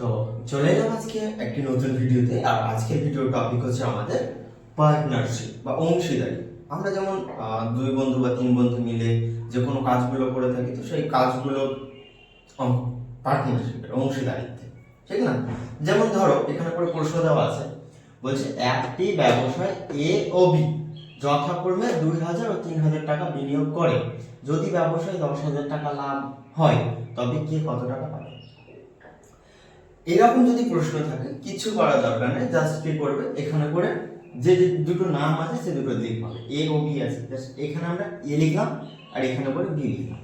তো চলে এলাম আজকে একটি নতুন ভিডিওতে, আর আজকের ভিডিওর টপিক হচ্ছে আমাদের পার্টনারশিপ বা অংশীদারি। আমরা যেমন দুই বন্ধু বা তিন বন্ধু মিলে যে কোনো কাজগুলো করে থাকি, তো সেই কাজগুলো পার্টনারশিপের অংশীদারিত্বে, ঠিক না? যেমন ধরো, এখানে করে প্রশ্ন দেওয়া আছে, বলছে একটি ব্যবসায় এ ও বি যথাক্রমে দুই হাজার ও তিন হাজার টাকা বিনিয়োগ করে। যদি ব্যবসায় দশ হাজার টাকা লাভ হয়, তবে কে কত টাকা পাবে? এরকম যদি প্রশ্ন থাকে, কিছু করার দরকার নেই জাস্ট কি করবে, এখানে করে যে দুটো নাম আছে, সে দুটো লিখতে হবে এ ও বি আছে জাস্ট এখানে আমরা এ লিখলাম, আর এখানে করে বি লিখলাম।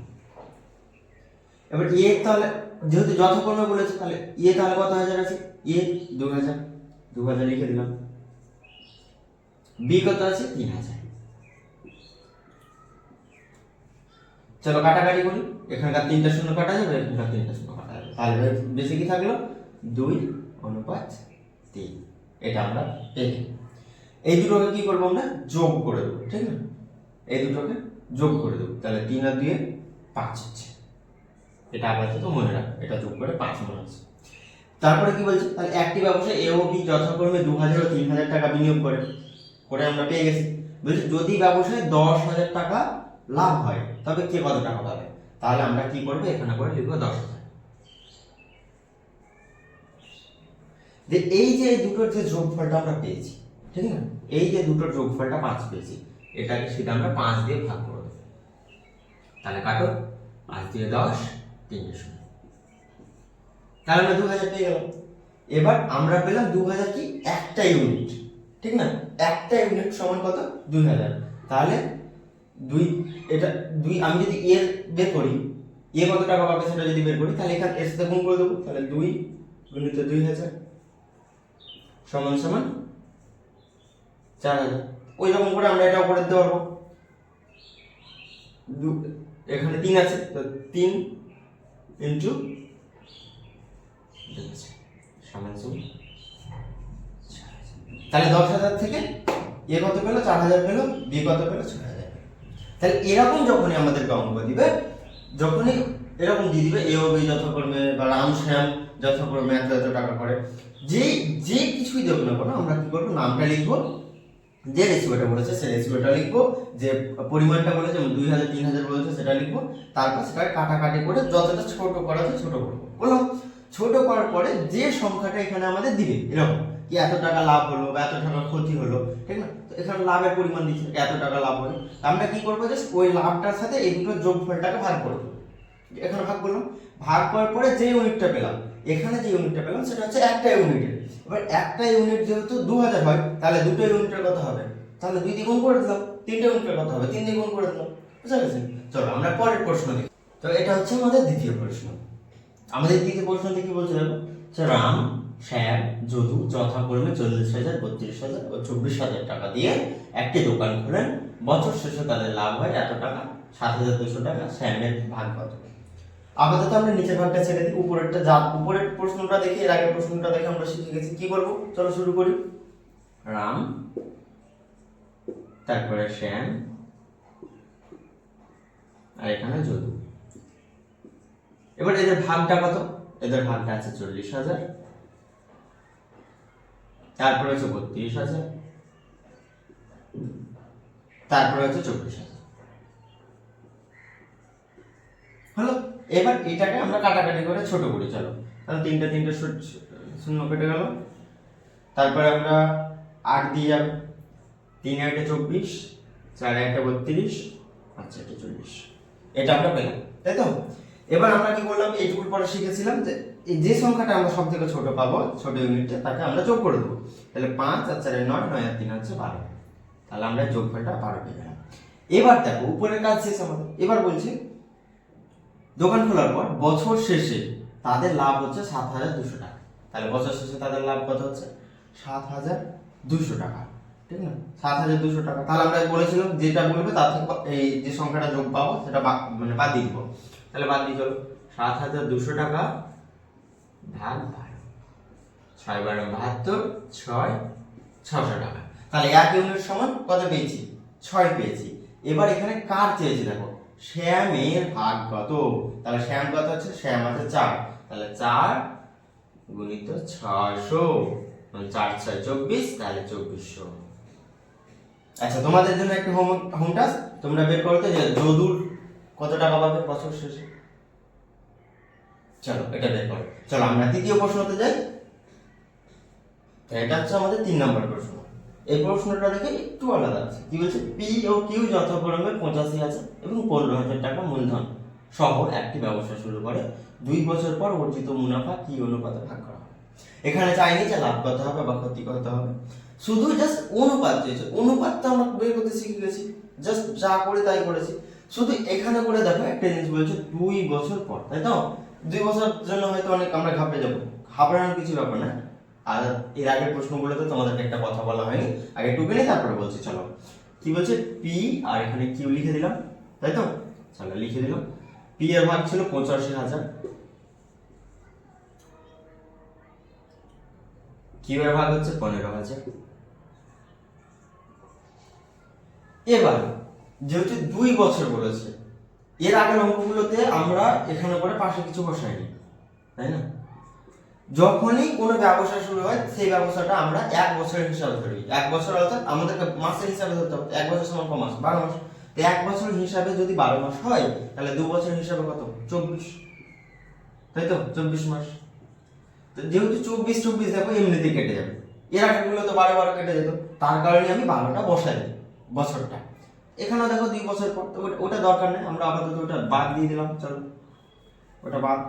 এবার এ তাহলে, যেহেতু যথাক্রমে বলেছে, তাহলে এ তাহলে কত হাজার আছে? এ দু হাজার দু হাজার লিখে দিলাম। বি কত আছে? তিন হাজার। চলো কাটাকাটি করি। এখানকার তিনটা শূন্য কাটা যাবে, এখানকার তিনটা শূন্য কাটা যাবে। তাহলে বেশি কি থাকল? দুই অনুপাত তিন। এটা আমরা পেলাম এই দুটোকে কি করব আমরা? যোগ করে দেবো, ঠিক না এই দুটোকে যোগ করে দেবো। তাহলে তিন আর দুয়ে পাঁচ হচ্ছে। এটা আপাতত মনে রাখ, এটা যোগ করে পাঁচ মনে হচ্ছে। তারপরে কি বলছে? তাহলে একটি ব্যবসায় এ ও বি যথাক্রমে দু হাজার ও তিন হাজার টাকা বিনিয়োগ করে। করে আমরা পেয়ে গেছি। বলছে, যদি ব্যবসায় দশ হাজার টাকা লাভ হয়, তবে কে কত টাকা পাবে? তাহলে আমরা কি করব? এখানে করে লিখব দশ হাজার। যে এই যে দুটোর যে যোগফলটা আমরা পেয়েছি, ঠিক না এই যে দুটোর যোগফলটা পাঁচ পেয়েছি, এটাকে সেটা আমরা পাঁচ দিয়ে ভাগ করে দেবো। তাহলে কাটো, পাঁচ দিয়ে দশ তিনটে শূন্য। তাহলে আমরা দু হাজার পেয়ে গেলাম। এবার আমরা পেলাম দু হাজার কি? একটা ইউনিট, ঠিক না? একটা ইউনিট সমান কত? দুই হাজার তাহলে দুই, এটা দুই, আমি যদি এর বের করি, এ কত টাকা পাবে সেটা যদি বের করি, তাহলে এখানে এর সাথে গুণ করে দেবো। তাহলে দুই গুণিত দুই হাজার। সমান সমান চার হাজার। ওই রকম করে আমরা এটাও করে দিতে পারব। দু- এখানে তিন আছে, তো তিন ইন্টু সমান সমান তাহলে দশ হাজার থেকে এ কত পেল? চার হাজার পেল, বি কত পেল? ছয় হাজার তাহলে এরকম যখনই আমাদেরকে অঙ্ক দিবে যখনই এরকম দিয়ে দিবে বি যথাক্রমে, বা রাম শ্যাম যথাক্রমে এত এত টাকা করে। যে যে কিছুই দেবো না কেন, আমরা কি করব? নামটা লিখব, যে রেসিপিটা বলেছে সেই রেসিপিটা লিখব, যে পরিমাণটা বলেছে দুই হাজার, তিন হাজার বলেছে সেটা লিখব, তারপর সেটা কাটাকাটি করে যতটা ছোট করা যায় ছোট করব। বললাম, ছোট করার পরে যে সংখ্যাটা এখানে আমাদের দিবে, এরকম। কি এত টাকা লাভ হলো বা এত টাকা ক্ষতি হলো, ঠিক না? তো এখানে লাভের পরিমাণ দিচ্ছে এত টাকা লাভ হলো। আমরা কি করব? যে ওই লাভটার সাথে এই দুটো যোগফলটাকে ভাগ করে দেবো। এখানে ভাগ করলাম। ভাগ করার পরে যে ইউনিটটা পেলাম, এখানে যে ইউনিটটা পেলাম, সেটা হচ্ছে একটা ইউনিটের এবার একটা ইউনিট যেহেতু দু হাজার হয়, তাহলে দুটো ইউনিটের কথা হবে? তাহলে দুই দ্বিগুণ করে দিলাম, তিনটে ইউনিটের কথা হবে? তিন দ্বিগুণ করে দিলাম। বুঝা গেছে চলো আমরা পরের প্রশ্ন দেখি। তো এটা হচ্ছে আমাদের দ্বিতীয় প্রশ্ন। আমাদের দ্বিতীয় প্রশ্নতে কি বলছে দেখো? রাম শ্যাম যদু যথাক্রমে চল্লিশ হাজার, বত্রিশ হাজার ও চব্বিশ হাজার টাকা দিয়ে একটি দোকান খোলেন। বছর শেষে তাদের লাভ হয় এত টাকা? সাত হাজার দুশো টাকা শ্যামের ভাগ কত? আপাতত আমরা নিচের ভাগটা ছেড়ে দিই, উপরেরটা যা, উপরের প্রশ্নটা দেখি, এর আগের প্রশ্নটা দেখে আমরা শিখে গেছি। কি করব? চলো শুরু করি। রাম, তারপরে শ্যাম, আর এখানে যদু। এবার এদের ভাগটা কত? এদের ভাগটা আছে চল্লিশ হাজার। তারপরে হচ্ছে বত্রিশ হাজার। তারপরে হচ্ছে চব্বিশ হাজার। হলো, এবার এটাকে আমরা কাটাকাটি করে ছোট করি, চলো। তাহলে তিনটে তিনটে শূন্য- কেটে গেল। তারপরে আমরা আট দিয়ে যাব। তিন একটা চব্বিশ, চার একটা বত্রিশ, পাঁচ একটা চল্লিশ এটা আমরা পেলাম, তাই তো? এবার আমরা কি করলাম? এইটুকুর পরে শিখেছিলাম যে যে সংখ্যাটা আমরা সব থেকে ছোট পাবো, ছোট ইউনিটটা তাকে আমরা যোগ করে দেবো। তাহলে পাঁচ আর চারে নয় নয় আর তিন হচ্ছে বারো। তাহলে আমরা যোগফলটা বারো পেয়ে গেলাম। এবার দেখো, উপরের কাজ শেষ আমাদের এবার বলছি, দোকান খোলার পর বছর শেষে তাদের লাভ হচ্ছে সাত হাজার দুশো টাকা। তাহলে বছর শেষে তাদের লাভ কত হচ্ছে? সাত হাজার দুশো টাকা। ঠিক না? সাত হাজার দুশো টাকা। তাহলে আমরা বলেছিলাম যেটা বলবে তার থেকে এই যে সংখ্যাটা যোগ পাবো, সেটা মানে বাদ দিয়ে দিবো। তাহলে বাদ দিয়ে চলো। সাত হাজার দুশো টাকা ভাগ বারো। ছয় বারো বাহাত্তর, ছয় ছশো টাকা। তাহলে এক ইউনিট সমান কত পেয়েছি? ছয় পেয়েছি। এবার এখানে কার চেয়েছি দেখো? শ্যামের ভাগ কত? তাহলে শ্যাম কত হচ্ছে? শ্যাম আছে চার। তাহলে চার গুণিত ছশো। চার ছয় চব্বিশ, তাহলে চব্বিশশো। আচ্ছা তোমাদের জন্য একটা হোম হোম তোমরা বের করতে যে যদুর কত টাকা পাবে বছর শেষে? চলো, এটা বের চলো, আমরা তৃতীয় প্রশ্নতে যাই। এটা হচ্ছে আমাদের তিন নম্বর প্রশ্ন। এই প্রশ্নটা দেখে একটু আলাদা আছে। কি বলছে? পি ও কিউ যথাক্রমে পঁচাশি হাজার এবং পনেরো হাজার টাকা মূলধন সহ একটি ব্যবসা শুরু করে। দুই বছর পর অর্জিত মুনাফা কি অনুপাতে ভাগ করা হবে? এখানে চাইনি যে লাভ কত হবে বা ক্ষতি কত হবে। শুধু জাস্ট অনুপাত চেয়েছে অনুপাতটা আমরা বের করতে শিখে গেছি। জাস্ট যা করে তাই করেছি। শুধু এখানে করে দেখো, একটা জিনিস বলছে দুই বছর পর, তাই তো? দুই বছর জন্য হয়তো অনেক আমরা ঘাপে যাব। ঘাবড়ানোর কিছু ব্যাপার না। আর এর আগের প্রশ্নগুলোতে তোমাদেরকে একটা কথা বলা হয়নি। আগে টুকে তারপরে বলছি, চলো। কি বলছে? পি, আর এখানে কিউ লিখে দিলাম, তাই তো? চলো, লিখে দিলাম। পি এর ভাগ ছিল পঁচাশি হাজার। কিউ এর ভাগ হচ্ছে পনেরো হাজার। এবার যেহেতু দুই বছর বলেছে। এর আগের অঙ্কগুলোতে আমরা এখানে করে পাশে কিছু বসাইনি, তাই না? যখনই কোনো ব্যবসা শুরু হয়, সেই ব্যবসাটা আমরা এক বছরের হিসাবে ধরি। এক বছর অর্থাৎ আমাদেরকে মাসের হিসাবে ধরতে হবে। এক বছর সমান ক মাস বারো মাস। তো এক বছর হিসাবে যদি বারো মাস হয়, তাহলে দু বছর হিসাবে কত? চব্বিশ। তাই তো? চব্বিশ মাস। তো যেহেতু চব্বিশ চব্বিশ দেখো, এমনিতেই কেটে যাবে। এর আগেগুলো তো বারো বারো কেটে যেত। তার কারণে আমি বারোটা বসাই বছরটা। এখানেও দেখো দুই বছর পর তো ওটা- দরকার নেই, আমরা আপাতত ওটা বাদ দিয়ে দিলাম, চলো। ওটা বাদ।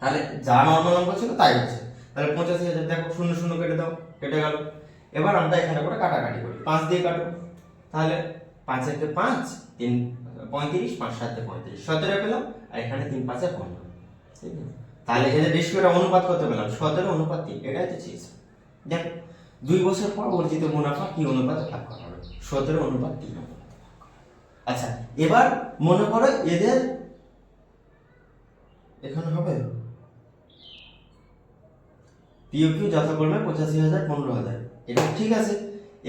তাহলে যা নর্মাল অঙ্ক ছিল তাই হচ্ছে। তাহলে পঁচাশি হাজার, দেখো শূন্য শূন্য কেটে দাও, কেটে গেল। এবার আমরা এখানে করে কাটাকাটি করি। পাঁচ দিয়ে কাটো। তাহলে পাঁচ একে পাঁচ, তিন পঁয়ত্রিশ, পাঁচ সাতে পঁয়ত্রিশ। সতেরো পেলাম, আর এখানে তিন পাঁচে পনেরো। ঠিক আছে? তাহলে এদের রেশিওটা অনুপাত করতে পেলাম। সতেরো অনুপাত তিন, এটাই তো চেয়েছে দেখো দুই বছর পর অর্জিত মুনাফা কি অনুপাতে ভাগ করা হবে? সতেরো অনুপাত তিন। আচ্ছা এবার মনে করো এদের এখানে হবে পিও কিউ যথাক্রমে পঁচাশি হাজার, পনেরো হাজার। এটা ঠিক আছে।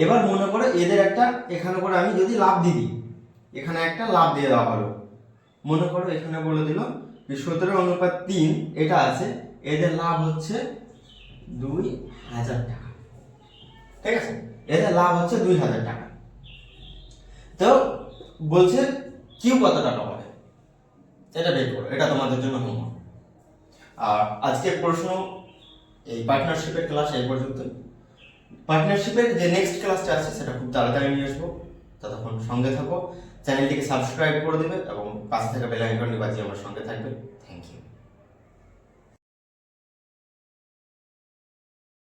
এবার মনে করো এদের একটা, এখানে করে আমি যদি লাভ দিয়ে দিই, এখানে একটা লাভ দিয়ে দেওয়া হলো। মনে করো এখানে বলে দিল সতেরো অনুপাত তিন, এটা আছে, এদের লাভ হচ্ছে দুই হাজার টাকা। ঠিক আছে? এদের লাভ হচ্ছে দুই হাজার টাকা। তো বলছে, কিউ কত টাকা এটা বের করো, এটা তোমাদের জন্য হোমওয়ার্ক আর আজকের প্রশ্ন, এই পার্টনারশিপের ক্লাস এই পর্যন্ত। পার্টনারশিপের যে নেক্সট ক্লাসটা আছে, সেটা খুব তাড়াতাড়ি নিয়ে আসব। ততক্ষণ সঙ্গে থাকো। চ্যানেলটিকে সাবস্ক্রাইব করে দেবে এবং পাশ থেকে বেল আইকনটি বাজিয়ে আমার সঙ্গে থাকবে।